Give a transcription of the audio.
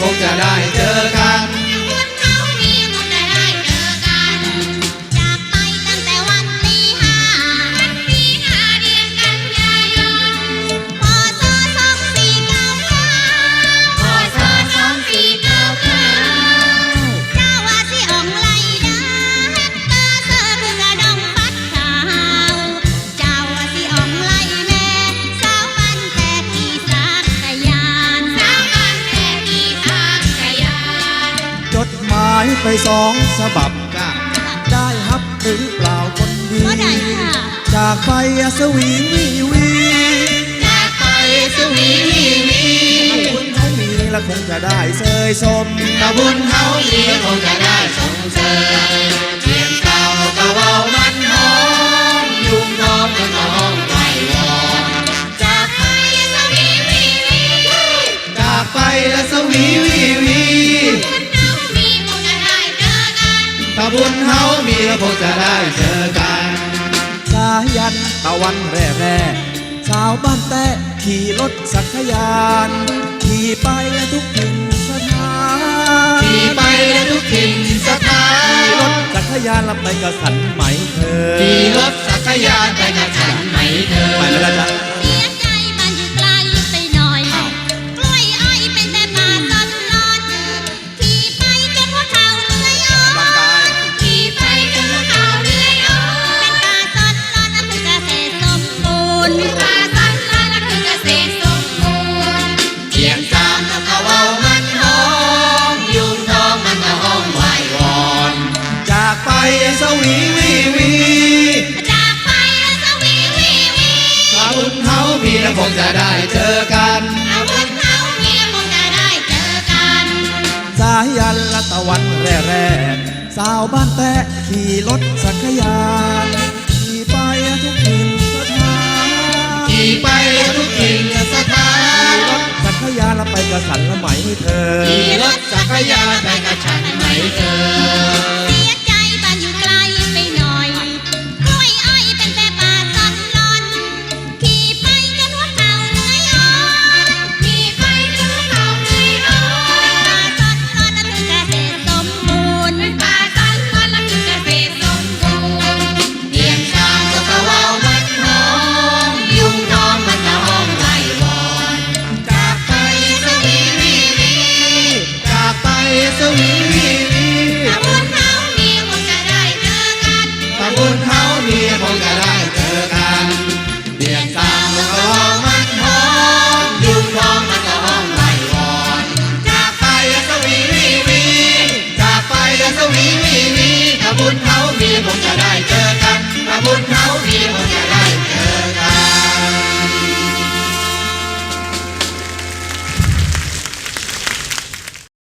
คงจะได้เจอกัน ไปสองฉบับจ้าได้ฮับหรือเปล่าคนดีบ่ได้ค่ะจากไปสวีวีวีจากไปสวีวีวีคุณเขามีและคงจะได้เสยสมถ้าบุญเฮามีคงจะได้สมเสยเทียนเก่ากะเว้ามันหอมยุงทองมันก็ห้องไหววอนจากไปสวีวีวีจากไปแล้วสวี บุญเฮามีแล้วคงจะได้เจอกัน สายันตะวันแร่แร่สาวบ้านแต่ขี่รถสักรยาน ขี่ไปทุกถิ่นสถานขี่ไปทุกถิ่นสถาขี่รนถจักรยานแล้วไปกับสันไหมเธอขี่รถจักรยานไปกับฉันไหมเธอไปแล้วจ๊ะ สวีวีวีจากไปสวีวีวีถ้าบุญเฮามีแล้วคงจะได้เจอกันเอาบุญเขาเมียคงจะได้เจอกัน สายันละตะวันแร่แร่สาวบ้านแต่ขี่รถสักรยานขี่ไปทุกถิ่นสถานขี่ไปทุกถิ่นสถานรถจักรยานแล้วไปกับสันละไหมเธอขี่รถจักรยานไปกับฉันไหมเธอ